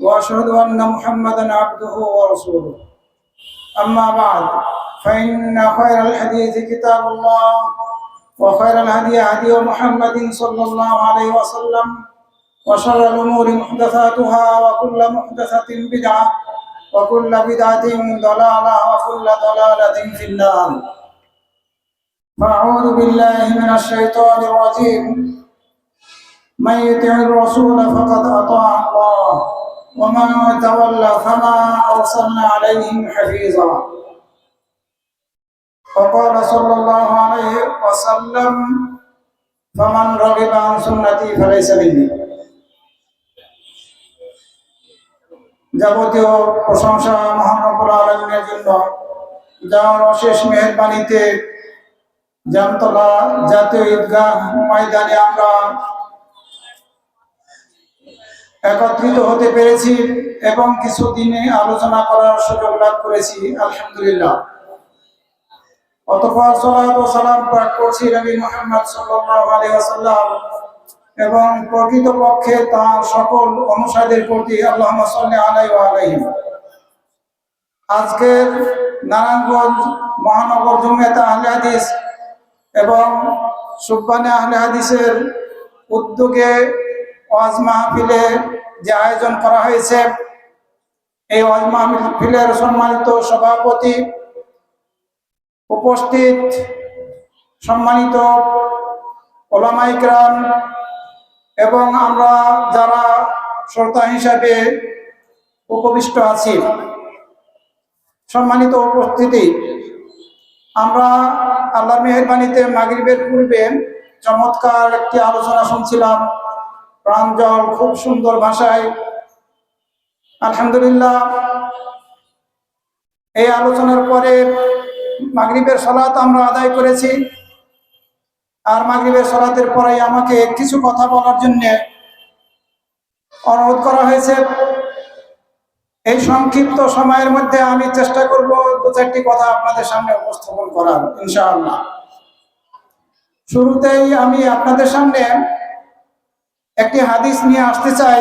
وأشهد أن محمدا عبده ورسوله. أما بعد فإن خير الحديث كتاب الله وخير الهدي هدي محمد صلى الله عليه وسلم وشر الأمور محدثاتها وكل محدثة بدعة وكل بدعة ضلالة وكل ضلالة في النار. فأعوذ بالله من الشيطان الرجيم. من يطع الرسول فقد أطاع الله. ومن تولى فما أرسلنا عليهم حفيظا وقال صلى الله عليه وسلم فمن رغب عن سنتي فليس مني যাবতীয় প্রশংসা মহানবুল আলমিনের জন্য যার অশেষ মেহরবানিতে জামতলা জাতীয় ঈদগাহ ময়দানে আমরা একত্রিত হতে পেরেছি এবং কিছু দিনে আলোচনা করার সুযোগ লাভ করেছি, আলহামদুলিল্লাহ। অতপর সালাত ও সালাম পাঠ করছি নবী মোহাম্মদ সাল্লাল্লাহু আলাইহি ওয়াসাল্লাম এবং প্রকৃতপক্ষে তার সকল অনুসারীদের প্রতি আল্লাহুম্মা সাল্লি আলাইহি ওয়া আলাইহি। আজকের নারায়ণগঞ্জ মহানগর জমিয়ত আহলে হাদিস এবং সুব্বানে আহলে হাদিসের উদ্যোগে ওয়াজ মাহফিলে যে আয়োজন করা হয়েছে, এই ওয়াজ মাহফিলের সম্মানিত সভাপতি উপস্থিত সম্মানিত ওলামাইকরাম এবং আমরা যারা শ্রোতা হিসাবে উপবিষ্ট আছি, সম্মানিত উপস্থিতি, আমরা আল্লাহ মেহরবানিতে মাগরিবের পূর্বে চমৎকার একটি আলোচনা শুনছিলাম। প্রাঞ্জল খুব সুন্দর ভাষায়। আলহামদুলিল্লাহ। এই আলোচনার পরে মাগরিবের সলাত আমরা আদায় করেছি। আর মাগরিবের সলাতের পরে আমাকে কিছু কথা বলার জন্য অনুরোধ করা হয়েছে। এই সংক্ষিপ্ত সময়ের মধ্যে আমি চেষ্টা করব দু চারটি কথা আপনাদের সামনে উপস্থাপন করার, ইনশাআল্লাহ। শুরুতেই আমি আপনাদের সামনে একটি হাদিস নিয়ে আসতে চাই,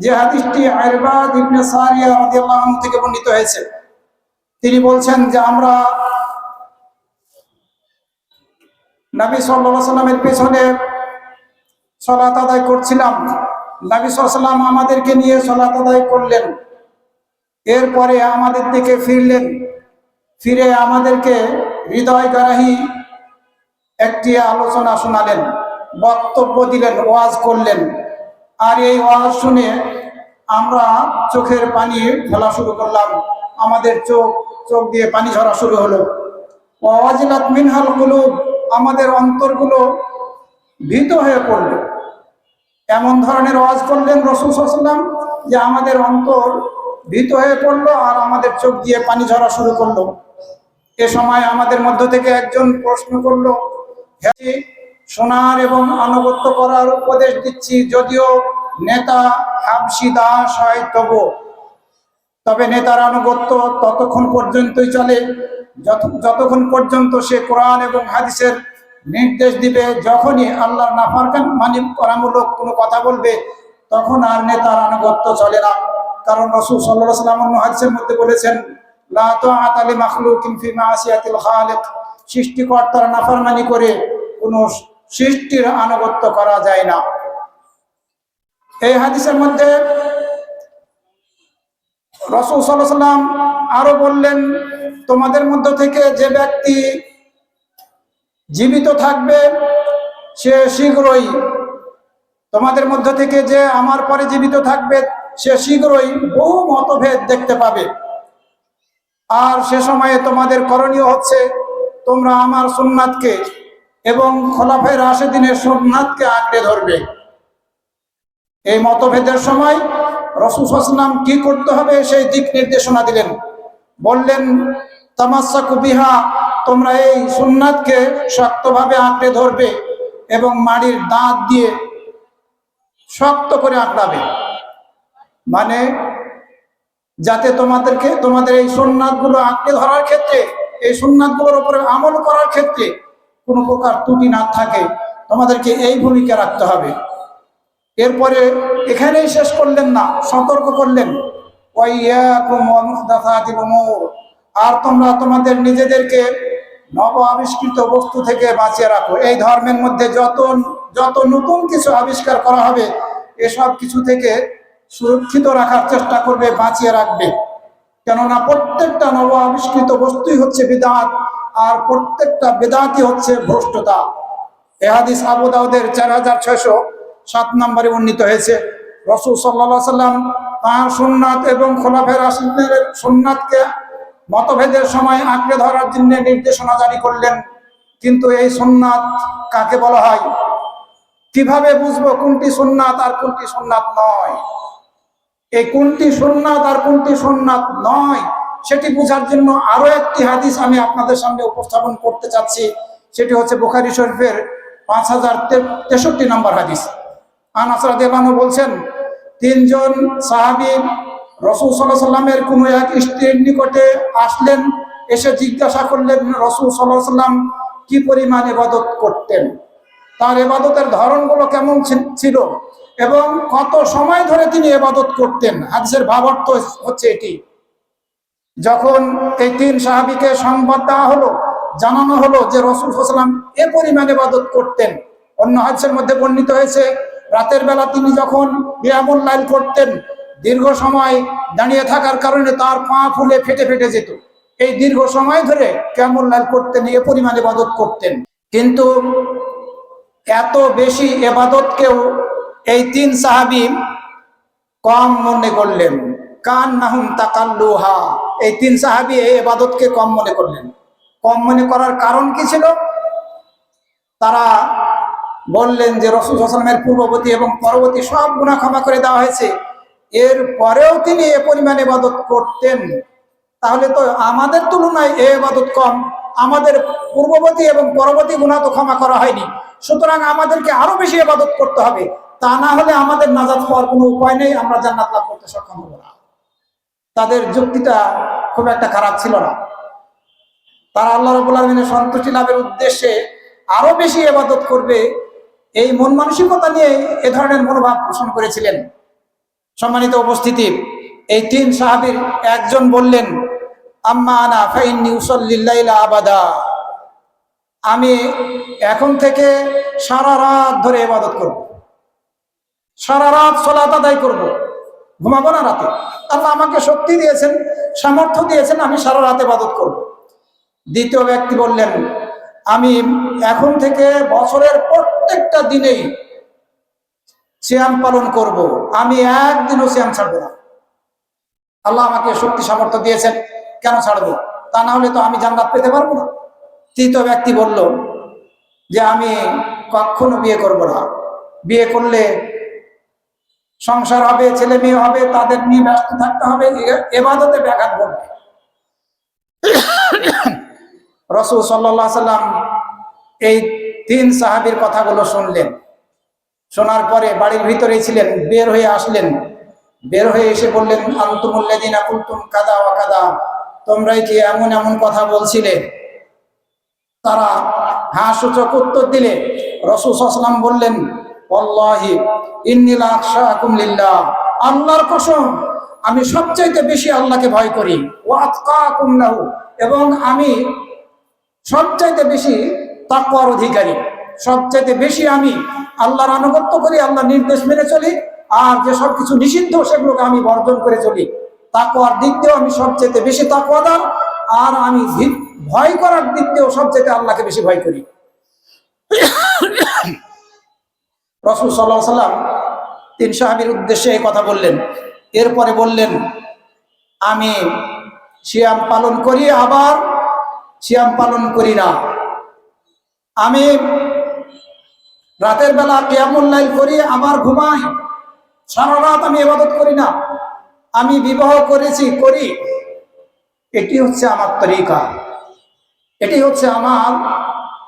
যে হাদিসটি আয়রবাদ ইবনে সারিয়া রাদিয়াল্লাহু আনহু থেকে বর্ণিত হয়েছে। তিনি বলছেন যে আমরা নবী সাল্লাল্লাহু সাল্লামের পেছনে সালাত আদায় করছিলাম। নবী সাল্লাম আমাদেরকে নিয়ে সালাত আদায় করলেন। এরপরে আমাদের দিকে ফিরলেন। ফিরে আমাদেরকে হৃদয় হৃদয়গ্রাহী একটি আলোচনা শোনালেন। বক্তব্য দিলেন, ওয়াজ করলেন। আর এই ওয়াজ শুনে আমরা চোখের পানি ফেলা শুরু করলাম। আমাদের চোখ চোখ দিয়ে পানি ঝরা শুরু হলো। ওয়াজিলাত মিনহাল কুলুব, আমাদের অন্তরগুলো ভীত হয়ে পড়ল। এমন ধরনের ওয়াজ করলেন রসুল সাল্লাম যে আমাদের অন্তর ভীত হয়ে পড়ল আর আমাদের চোখ দিয়ে পানি ঝরা শুরু করল। এ সময় আমাদের মধ্য থেকে একজন প্রশ্ন করল হ্যাঁ শোনার এবং আনুগত্য করার উপদেশ দিচ্ছি, যদিও নেতা হাবসি দাস হয় তবু তবে নেতার আনুগত্য ততক্ষণ পর্যন্তই চলে। যত, যতক্ষণ পর্যন্ত সে কোরআন এবং হাদিসের নির্দেশ দিবে, যখনই আল্লাহ নাফারকান মানি করামূলক কোনো কথা বলবে, তখন আর নেতার আনুগত্য চলে না। কারণ রসুল সাল্লাহ সাল্লাম অন্য হাদিসের মধ্যে বলেছেন সৃষ্টিকর্তার নাফরমানি করে কোনো সৃষ্টির আনুগত্য করা যায় না। এই হাদিসের মধ্যে রসুল সাল্লাম আরও বললেন, তোমাদের মধ্য থেকে যে ব্যক্তি জীবিত থাকবে, সে শীঘ্রই তোমাদের মধ্য থেকে যে আমার পরে জীবিত থাকবে, সে শীঘ্রই বহু মতভেদ দেখতে পাবে। আর সে সময়ে তোমাদের করণীয় হচ্ছে, তোমরা আমার সুন্নাতকে এবং খোলাফের রাশেদিনের সোমনাথকে আঁকড়ে ধরবে। এই মতভেদের সময় রসুলাম কি করতে হবে সেই দিক নির্দেশনা দিলেন। বললেন তামাশাকু বিহা, তোমরা এই সুন্নাতকে শক্তভাবে আঁকড়ে ধরবে এবং মাড়ির দাঁত দিয়ে শক্ত করে আঁকড়াবে। মানে যাতে তোমাদেরকে, তোমাদের এই সুন্নাতগুলো আঁকড়ে ধরার ক্ষেত্রে, এই সুন্নাতগুলোর উপরে আমল করার ক্ষেত্রে কোনো প্রকার ত্রুটি না থাকে, তোমাদেরকে এই ভূমিকা রাখতে হবে। এরপরে এখানেই শেষ করলেন না, সতর্ক করলেন। আর তোমরা তোমাদের নিজেদেরকে নব আবিষ্কৃত বস্তু থেকে বাঁচিয়ে রাখো। এই ধর্মের মধ্যে যত যত নতুন কিছু আবিষ্কার করা হবে, এসব কিছু থেকে সুরক্ষিত রাখার চেষ্টা করবে, বাঁচিয়ে রাখবে। কেননা প্রত্যেকটা নব আবিষ্কৃত বস্তুই হচ্ছে বিদাত। আর প্রত্যেকটা বেদাতই হচ্ছে ভ্রষ্টতা। এ হাদিস আবু দাউদের চার হাজার ছয়শো সাত নম্বরে উন্নীত হয়েছে। রসুল সাল্লা সাল্লাম তাঁর সুন্নাত এবং খোলাফের আসিনের সুন্নাতকে মতভেদের সময় আঁকড়ে ধরার জন্য নির্দেশনা জারি করলেন। কিন্তু এই সুন্নাত কাকে বলা হয়? কীভাবে বুঝব কোনটি সুন্নাত আর কোনটি সুন্নাত নয়? এই কোনটি সুন্নাত আর কোনটি সুন্নাত নয়? সেটি বোঝার জন্য আরও একটি হাদিস আমি আপনাদের সামনে উপস্থাপন করতে চাচ্ছি। সেটি হচ্ছে বোখারি শরীফের পাঁচ হাজার তেষট্টি নম্বর হাদিস। আনাসরাদিয়ানু বলছেন, তিনজন সাহাবি রসুল সাল্লাহ সাল্লামের কোনো এক স্ত্রীর নিকটে আসলেন, এসে জিজ্ঞাসা করলেন, রসুল সাল্লাহ সাল্লাম কি পরিমাণ এবাদত করতেন? তার এবাদতের ধরনগুলো কেমন ছিল এবং কত সময় ধরে তিনি এবাদত করতেন? হাদিসের ভাবার্থ হচ্ছে এটি। যখন এই তিন সাহাবিকে সংবাদ দেওয়া হলো, জানানো হলো যে রসুল সাল্লাম এ পরিমাণে এবাদত করতেন। অন্য হাদিসের মধ্যে বর্ণিত হয়েছে, রাতের বেলা তিনি যখন বিয়ামুল লাইল করতেন, দীর্ঘ সময় দাঁড়িয়ে থাকার কারণে তার পা ফুলে ফেটে ফেটে যেত। এই দীর্ঘ সময় ধরে কেমন লাল করতেন, এ পরিমাণ এবাদত করতেন। কিন্তু এত বেশি এবাদতকেও এই তিন সাহাবি কম মনে করলেন। কান নাহুম তাকাল্লুহা। এই তিন সাহাবি এই এবাদতকে কম মনে করলেন। কম মনে করার কারণ কি ছিল? তারা বললেন যে রসুল হাসলামের পূর্ববর্তী এবং পরবর্তী সব গুণা ক্ষমা করে দেওয়া হয়েছে। এর পরেও তিনি এ পরিমাণ এবাদত করতেন। তাহলে তো আমাদের তুলনায় এ এবাদত কম। আমাদের পূর্ববর্তী এবং পরবর্তী গুণা তো ক্ষমা করা হয়নি। সুতরাং আমাদেরকে আরও বেশি এবাদত করতে হবে। তা না হলে আমাদের নাজাত পাওয়ার কোনো উপায় নেই। আমরা জান্নাত লাভ করতে সক্ষম হব না। তাদের যুক্তিটা খুব একটা খারাপ ছিল না। তারা আল্লাহ রবুল আলমিনের সন্তুষ্টি লাভের উদ্দেশ্যে আরও বেশি এবাদত করবে, এই মন মানসিকতা নিয়ে এ ধরনের মনোভাব পোষণ করেছিলেন। সম্মানিত উপস্থিতি, এই তিন সাহাবীর একজন বললেন, আম্মা আনা ফাইন্নি আবাদা। আমি এখন থেকে সারা রাত ধরে এবাদত করব। সারা রাত সলাত আদায় করব। ঘুমাবো না রাতে। আল্লাহ আমাকে শক্তি দিয়েছেন, সামর্থ্য দিয়েছেন, আমি সারা রাতে ইবাদত করব। দ্বিতীয় ব্যক্তি বললেন, আমি এখন থেকে বছরের প্রত্যেকটা দিনেই শ্যাম পালন করব। আমি একদিনও শ্যাম ছাড়বো না। আল্লাহ আমাকে শক্তি, সামর্থ্য দিয়েছেন, কেন ছাড়বো? তা না হলে তো আমি জান্নাত পেতে পারব না। তৃতীয় ব্যক্তি বলল যে, আমি কখনো বিয়ে করব না। বিয়ে করলে সংসার হবে, ছেলে মেয়ে হবে, তাদের নিয়ে ব্যস্ত থাকতে হবে এবাদতে ব্যাঘাত ঘটবে। রসুল সাল্লাহ সাল্লাম এই তিন সাহাবির কথাগুলো শুনলেন। শোনার পরে বাড়ির ভিতরেই ছিলেন, বের হয়ে আসলেন। বের হয়ে এসে বললেন আন্তমুল্লাদিনা কুলতুম কাদা ও কাদা তোমরাই কি এমন এমন কথা বলছিলে? তারা হ্যাঁ সূচক উত্তর দিলে। রসুল সাল্লাম বললেন ইন্নিল আল্লাহর কসম, আমি সবচাইতে বেশি আল্লাহকে ভয় করি। এবং আমি সবচাইতে বেশি তাকওয়ার অধিকারী। সবচাইতে বেশি আমি আল্লাহর আনুগত্য করি, আল্লাহর নির্দেশ মেনে চলি, আর যে সব কিছু নিষিদ্ধ, সেগুলোকে আমি বর্জন করে চলি। তাকওয়ার দিক দিয়েও আমি সবচাইতে বেশি তাকওয়াদার, আর আমি ভয় করার দিক দিয়েও সবচাইতে আল্লাহকে বেশি ভয় করি। রসুল সাল্লাহ সাল্লাম তিন সাহাবির উদ্দেশ্যে এই কথা বললেন। এরপরে বললেন, আমি সিয়াম পালন করি, আবার সিয়াম পালন করি না। আমি রাতের বেলা কেয়ামুল লাইল করি আমার ঘুমাই। সারা রাত আমি এবাদত করি না। আমি বিবাহ করেছি, করি। এটি হচ্ছে আমার তরিকা। এটি হচ্ছে আমার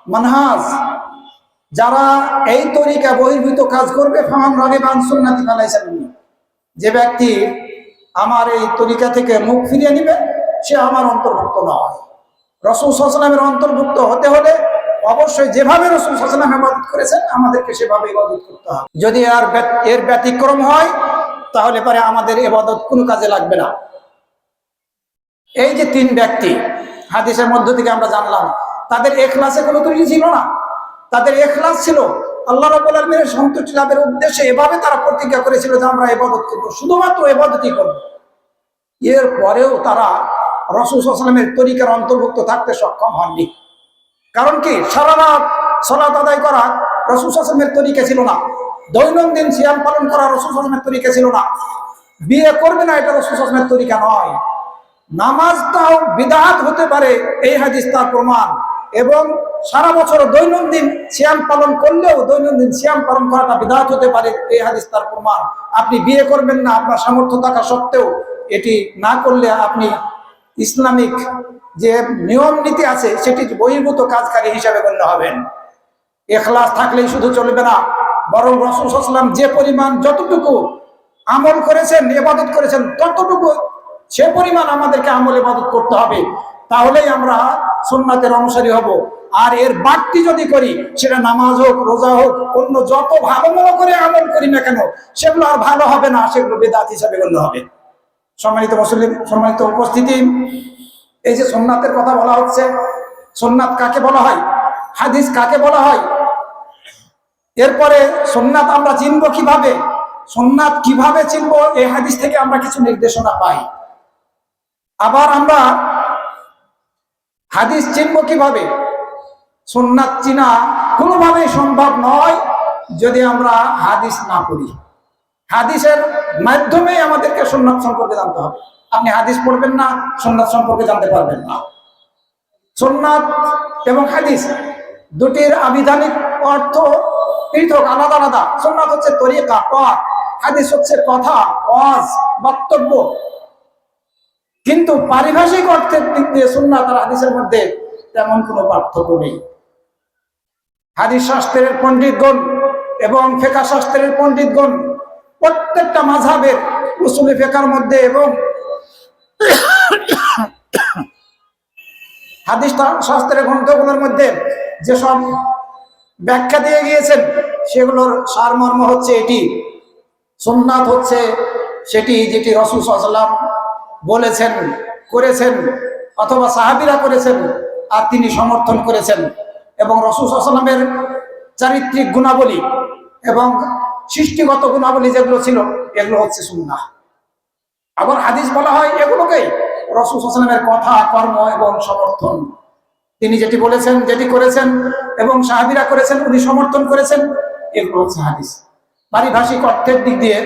মানহাজ। যারা এই তরিকা বহির্ভূত কাজ করবে, ফাহাম রাগে বান সুন্নাতি ফালাইছেন যে ব্যক্তি আমার এই তরিকা থেকে মুখ ফিরিয়ে নিবে, সে আমার অন্তর্ভুক্ত নয়। রসুল সাল্লামের অন্তর্ভুক্ত হতে হলে অবশ্যই যেভাবে রসুল সাল্লাম ইবাদত করেছেন, আমাদেরকে সেভাবে ইবাদত করতে হবে। যদি আর এর ব্যতিক্রম হয়, তাহলে পরে আমাদের এবাদত কোনো কাজে লাগবে না। এই যে তিন ব্যক্তি, হাদিসের মধ্য থেকে আমরা জানলাম, তাদের এখলাসে কোনো ত্রুটি ছিল না? তাদের এখলাস ছিল। আল্লাহ রাব্বুল আলামিনের সন্তুষ্টি লাভের উদ্দেশ্যে এভাবে তারা প্রতিজ্ঞা করেছিল যে আমরা ইবাদত করব, শুধুমাত্র এবাদতই করব। এর পরেও তারা রসুল সাল্লামের তরিকার অন্তর্ভুক্ত থাকতে সক্ষম হননি। কারণ কি? সারা রাত সলাত আদায় করা রসুল আসলামের তরিকা ছিল না। দৈনন্দিন সিয়াম পালন করা রসুল আসলামের তরিকা ছিল না। বিয়ে করবে না এটা রসুল আসলামের তরিকা নয়। নামাজটাও বিদাত হতে পারে, এই হাদিস তার প্রমাণ। এবং সারা বছর দৈনন্দিন সিয়াম পালন করলেও দৈনন্দিন সিয়াম পালন করাটা বিদাত হতে পারে, এই হাদিস তার প্রমাণ। আপনি বিয়ে করবেন না, আপনার সামর্থ্য থাকা সত্ত্বেও এটি না করলে আপনি ইসলামিক যে নিয়ম নীতি আছে, সেটি বহির্ভূত কাজকারী হিসাবে গণ্য হবেন। এখলাস থাকলেই শুধু চলবে না, বরং রসুলাম যে পরিমাণ যতটুকু আমল করেছেন, ইবাদত করেছেন, ততটুকু সে পরিমাণ আমাদেরকে আমল ইবাদত করতে হবে। তাহলেই আমরা সুন্নাতের অনুসারী হব। আর এর বাড়তি যদি করি, সেটা নামাজ হোক, রোজা হোক, অন্য যত ভালো মনে করে আমল করি না কেন, সেগুলো আর ভালো হবে না, সেগুলো বেদাত হিসাবে গণ্য হবে। সম্মানিত মুসলিম সম্মানিত উপস্থিতি, এই যে সোমনাথের কথা বলা হচ্ছে, সোমনাথ কাকে বলা হয়? হাদিস কাকে বলা হয়? এরপরে সোমনাথ আমরা চিনব কীভাবে? সোমনাথ কীভাবে চিনব? এই হাদিস থেকে আমরা কিছু নির্দেশনা পাই। আবার আমরা হাদিস চিনব কীভাবে? সোমনাথ চিনা কোনোভাবেই সম্ভব নয় যদি আমরা হাদিস না পড়ি। হাদিসের মাধ্যমে আমাদেরকে সুন্নাত সম্পর্কে জানতে হবে। আপনি হাদিস পড়বেন না, সুন্নাত সম্পর্কে জানতে পারবেন না। সুন্নাত এবং হাদিস দুটির আবিধানিক অর্থ পৃথক, আলাদা আলাদা। সুন্নাত হচ্ছে তরিকা পথ হাদিস হচ্ছে কথা, ওয়াজ, বক্তব্য। কিন্তু পারিভাষিক অর্থের দিক দিয়ে সুন্নাত আর হাদিসের মধ্যে তেমন কোনো পার্থক্য নেই। হাদিস শাস্ত্রের পণ্ডিতগণ এবং ফেকা শাস্ত্রের পণ্ডিতগণ প্রত্যেকটা মাঝাবের উসুলি ফেকার মধ্যে এবং হাদিস শাস্ত্রের গ্রন্থগুলোর মধ্যে যেসব ব্যাখ্যা দিয়ে গিয়েছেন, সেগুলোর সারমর্ম হচ্ছে এটি। সোমনাথ হচ্ছে সেটি যেটি রসুল সাল্লাম বলেছেন, করেছেন, অথবা সাহাবিরা করেছেন, আর তিনি সমর্থন করেছেন। এবং রসুল সাল্লামের চারিত্রিক গুণাবলী এবং সৃষ্টিগত গুণাবলী যেগুলো ছিল, এগুলো হচ্ছে সুন্নাহ। আবার হাদিস বলা হয় এগুলোকে রসুল হাসানের কথা, কর্ম এবং সমর্থন। তিনি যেটি বলেছেন, যেটি করেছেন এবং সাহাবিরা করেছেন, উনি সমর্থন করেছেন, এগুলো হচ্ছে হাদিস। পারিভাষিক অর্থের দিক দিয়ে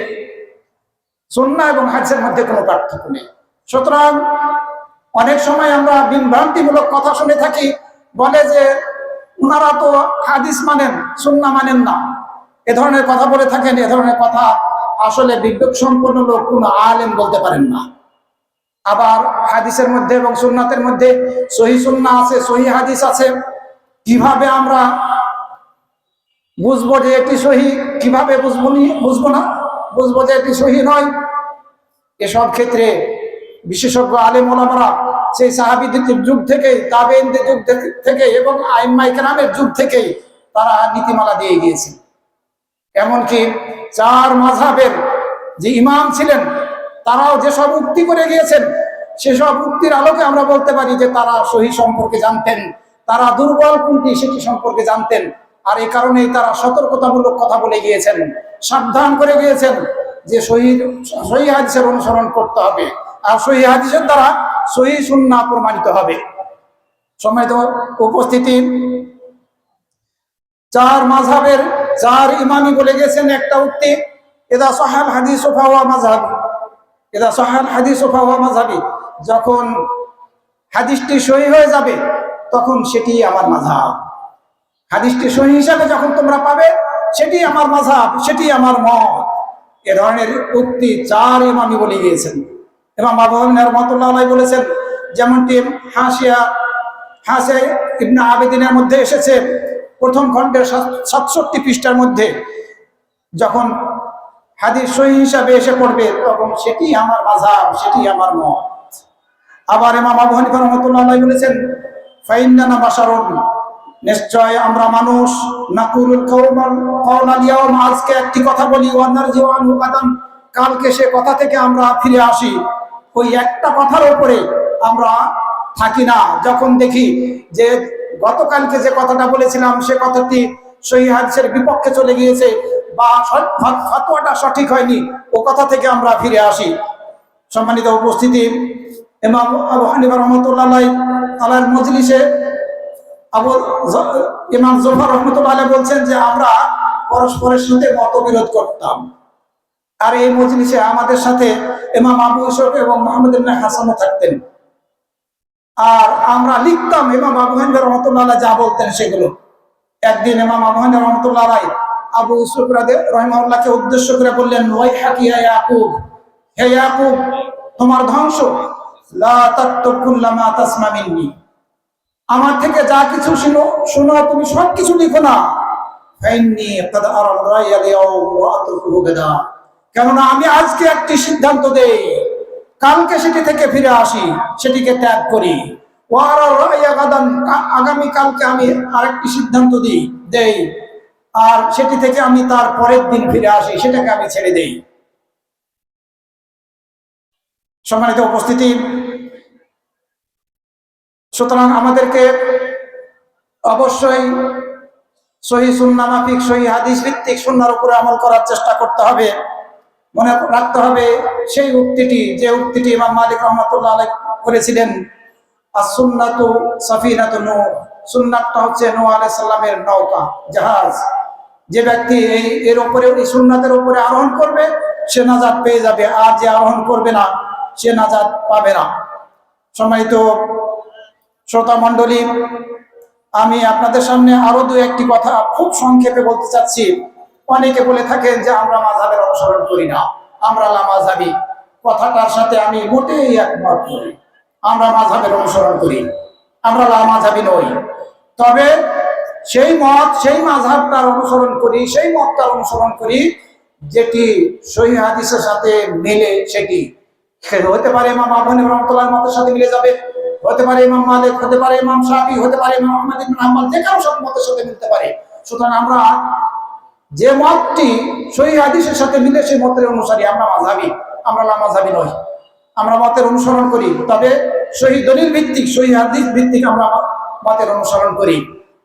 সন্না এবং হাদিসের মধ্যে কোনো পার্থক্য নেই। সুতরাং অনেক সময় আমরা বিভ্রান্তিমূলক কথা শুনে থাকি, বলে যে ওনারা তো হাদিস মানেন, সুন্না মানেন না। এ ধরনের কথা বলে থাকেন, এ ধরনের কথা আসলে বিবেক সম্পন্ন লোক, কোনো আলেম বলতে পারেন না। আবার হাদিসের মধ্যে এবং সুন্নাতের মধ্যে সহি সুন্না আছে, সহি হাদিস আছে। কীভাবে আমরা বুঝব যে এটি সহি? কীভাবে বুঝব বুঝব না? বুঝব যে এটি সহি নয়। এসব ক্ষেত্রে বিশেষজ্ঞ আলেম ওলামারা সেই সাহাবিদের যুগ থেকেই, তাবেইনদের যুগ থেকে- থেকে এবং আইম্মাই কেরামের যুগ থেকেই তারা নীতিমালা দিয়ে গিয়েছেন। এমনকি চার মাঝাবের যে ইমাম ছিলেন, তারাও যেসব উক্তি করে গিয়েছেন, সেসব উক্তির আলোকে আমরা বলতে পারি যে তারা সহি সম্পর্কে জানতেন, তারা দুর্বল কোনটি সেটি সম্পর্কে জানতেন, আর এই কারণেই তারা সতর্কতামূলক কথা বলে গিয়েছেন, সাবধান করে গিয়েছেন যে সহি সহি হাদিসের অনুসরণ করতে হবে। আর সহি হাদিসের দ্বারা সহি সুন্না প্রমাণিত হবে। সময় তো উপস্থিতি চার মাঝাবের চার ইমামি বলে গেছেন একটা উক্তি, এদা সহাল হাদিস ওফাওয়া মাঝহাবি। এদা সহাল হাদিস ওফাওয়া মাঝহাবি। যখন হাদিসটি সহি হয়ে যাবে, তখন সেটি আমার মাঝহাব। হাদিসটি সহি হিসাবে যখন তোমরা পাবে, সেটি আমার মাঝহাব, সেটি আমার মত। এ ধরনের উক্তি চার ইমামি বলে গিয়েছেন। এবং রহমতুল্লাহ বলেছেন যেমনটি হাসিয়া হাসে ইবনে আবেদিনের মধ্যে এসেছে প্রথম খণ্ডের সাতষট্টি পৃষ্ঠার মধ্যে। যখন হাদিস সহি হিসাবে এসে পড়বে, তখন সেটি আমার মাঝাব সেটি আমার মত। আবার ইমাম আবু হানিফা রহমতুল্লাহ বলেছেন, ফাইন্নানা বাসারুন নিশ্চয় আমরা মানুষ নাকুরুল আজকে একটি কথা বলি ওয়ানার জীবন কালকে সে কথা থেকে আমরা ফিরে আসি। ওই একটা কথার উপরে আমরা থাকি না। যখন দেখি যে গতকালকে যে কথাটা বলেছিলাম, সে কথাটি সহি হাদিসের বিপক্ষে চলে গিয়েছে বা ফতোয়াটা সঠিক হয়নি, ও কথা থেকে আমরা ফিরে আসি। সম্মানিত উপস্থিতি, ইমাম আবু হানিফা রহমতুল্লাহ আলার মজলিসে আবু ইমাম জফর রহমতুল্লাহ বলছেন যে আমরা পরস্পরের সাথে মতবিরোধ করতাম। আর এই মজলিসে আমাদের সাথে ইমাম আবু ইউসুফ এবং মোহাম্মদ ইবনে হাসানও থাকতেন। আর আমরা লিখতাম ইমাম আবু হানিফা রহমতুল্লাহ যা বলতেন সেগুলো। একদিন ইমাম আবু হানিফা রহমতুল্লাহ আলাইহ আবু ইউসুফ রাদে রহিমাউল্লাহকে উদ্দেশ্য করে বললেন তোমার ধ্বংস। আমার থেকে যা কিছু শুনো শুনো, তুমি সব কিছু লিখো না। কেননা আমি আজকে একটি সিদ্ধান্ত দেই, কালকে সেটি থেকে ফিরে আসি, সেটিকে ত্যাগ করি। আগামী কালকে আমি আরেকটি সিদ্ধান্ত দিই, দেই, আর সেটি থেকে আমি তার পরের দিন ফিরে আসি, সেটাকে আমি ছেড়ে দেই। সম্মানিত উপস্থিতি, সুতরাং আমাদেরকে অবশ্যই সহি সুন্না মাফিক, সহি হাদিস ভিত্তিক সুন্নার উপরে আমল করার চেষ্টা করতে হবে। মনে রাখতে হবে, সেই উক্তিটি, যে উক্তিটি ইমাম মালিক রহমতুল্লাহ আলাই করেছিলেন আর সুন্নাতু সাফিনাতু নূহ সুন্নাতটা হচ্ছে নূহ আলাইহিস সালামের নৌকা, জাহাজ। যে ব্যক্তি এই, এর উপরে, এই সুন্নাতের উপরে আরোহণ করবে, সে নাজাত পেয়ে যাবে। আর যে আরোহণ করবে না, সে নাজাত পাবে না। সম্মানিত শ্রোতা মণ্ডলী, আমি আপনাদের সামনে আরও দু একটি কথা খুব সংক্ষেপে বলতে চাচ্ছি। অনেকে বলে থাকেন যে আমরা মাঝাবের অনুসরণ করি না, আমরা লামাঝাবি। কথাটার সাথে আমি মোটেই একমত নই। আমরা মাঝাবের অনুসরণ করি, আমরা লামাঝাবি নই। তবে সেই মত, সেই মাঝাবটার অনুসরণ করি, সেই মতটার অনুসরণ করি, যেটি সহি হাদিসের সাথে মিলে সেটি। হতে পারে ইমাম রহমতুল্লাহ মতের সাথে মিলে যাবে, হতে পারে ইমাম মালিক, হতে পারে ইমাম শাফি, হতে পারে ইমাম আহমদ ইবনে হাম্বল, যে কারও সব মতের সাথে মিলতে পারে। সুতরাং আমরা যে মতটি সহি হাদিসের সাথে মিলে সেই মতের অনুসারী আমরা মাঝাবি আমরা লামাঝাবি নই। আমরা মতের অনুসরণ করি তবে সহি দলিল ভিত্তিক সহি হাদিস ভিত্তিক আমরা মতের অনুসরণ করি।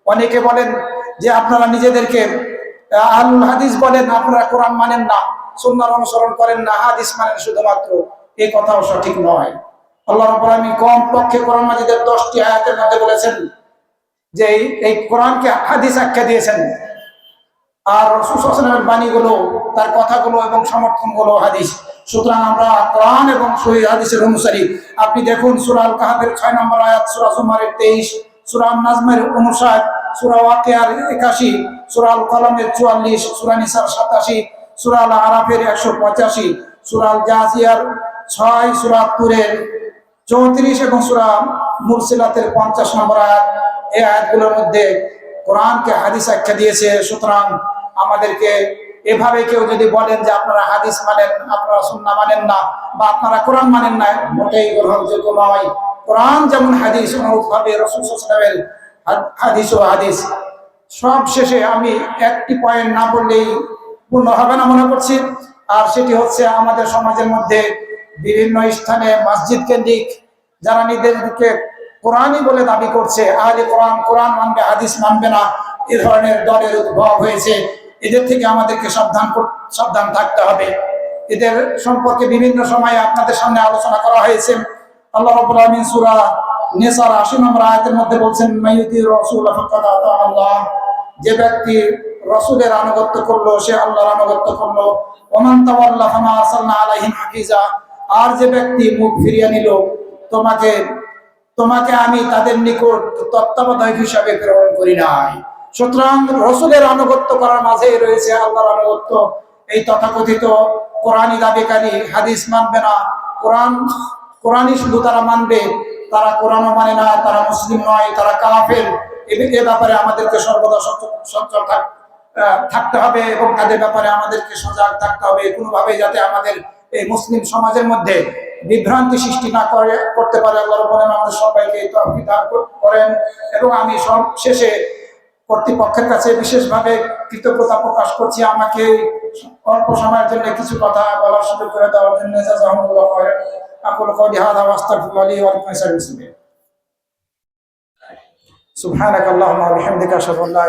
অনেকে বলেন যে আপনারা নিজেদেরকে আহ, আহলুল হাদিস বলেন আপনারা কোরআন মানেন না সুন্নার অনুসরণ করেন না হাদিস মানেন শুধুমাত্র এই কথাও সঠিক নয়। আল্লাহ রাব্বুল আলামিন কম পক্ষে কোরআন মাজিদের দশটি আয়াতের মধ্যে বলেছেন যে এই কোরআনকে হাদিস আখ্যা দিয়েছেন। আর রসুলের বাণীগুলো, তার কথাগুলো এবং সমর্থন সমর্থনগুলো হাদিস। সুতরাং আমরা কোরআন এবং সহি হাদিসের অনুসারী। আপনি দেখুন সুরাল কাহাবের ছয় নম্বর আয়াত, সুরা সুমারের তেইশ সুরাল নাজমের অনুসার সুরা ওয়াকিয়ার একাশি সুরাল কলমের চুয়াল্লিশ, সুরা নিসার সাতাশি সুরাল আরাফের একশো পঁচাশি সুরাল জাজিয়ার ছয়, সুরা চৌত্রিশ এবং সুরা মুরসিলাতের পঞ্চাশ নম্বর আয়াত। এই আয়াতগুলোর মধ্যে কোরআনকে হাদিস আখ্যা দিয়েছে। সুতরাং আমাদেরকে এভাবে কেউ যদি বলেন যে আপনারা হাদিস মানেন, আপনারা সুন্না মানেন না, বা আপনারা কোরআন মানেন না, মোটেই গ্রহণযোগ্য নয়। কোরআন যেমন হাদিস, অনুরূপভাবে রসুলের হাদিস ও হাদিস। সব শেষে আমি একটি পয়েন্ট না বললেই পূর্ণ হবে না মনে করছি। আর সেটি হচ্ছে আমাদের সমাজের মধ্যে বিভিন্ন স্থানে মসজিদ কেন্দ্রিক যারা নিজেদেরকে কোরআনই বলে দাবি করছে, আহলে কোরআন কোরআন মানবে, হাদিস মানবে না, এ ধরনের দলের উদ্ভব হয়েছে। এদের থেকে আমাদেরকে সাবধান সাবধান থাকতে হবে। এদের সম্পর্কে বিভিন্ন সময়ে আপনাদের সামনে আলোচনা করা হয়েছে। আল্লাহ রাব্বুল আলামিন সূরা নিসার 80 নম্বর আয়াতের মধ্যে বলছেন মাইয়ুতি রাসূল আল্লাহ। যে ব্যক্তি রসুলের আনুগত্য করল, সে আল্লাহর আনুগত্য করল। ওমান তাওয়াল্লা ফামা আরসালনা আলাইহিম হাফিজা। আর যে ব্যক্তি মুখ ফিরিয়ে নিল, তোমাকে তোমাকে আমি তাদের নিকট তত্ত্বাবধায়ক হিসাবে প্রেরণ করি নাই। সুতরাং রসুলের আনুগত্য করার মাঝে রয়েছে আল্লাহর আনুগত্য। এই তথাকথিত কোরআনি দাবিকারী, হাদিস মানবে না। কোরআন, কোরআনই শুধু তারা মানবে, তারা কোরআনও মানে না, তারা মুসলিম নয়, তারা কাফের। এ- ব্যাপারে আমাদেরকে সর্বদা সচল থাকতে হবে এবং তাদের ব্যাপারে আমাদেরকে সজাগ থাকতে হবে। কোনোভাবে যাতে আমাদের এই মুসলিম সমাজের মধ্যে বিভ্রান্তি সৃষ্টি না করে, করতে পারে আল্লাহ আমাদের সবাইকে দান করেন। এবং আমি সব শেষে কর্তৃপক্ষের কাছে বিশেষভাবে কৃতজ্ঞতা প্রকাশ করছি আমাকে অল্প সময়ের জন্য কিছু কথা বলার সুযোগ করে দেওয়ার জন্য। লি ওয়া লাকুম ওয়া লিসাইরিল মুসলিমিন সুবহানাকাল্লাহুম্মা ওয়া বিহামদিকা আশহাদু আন লা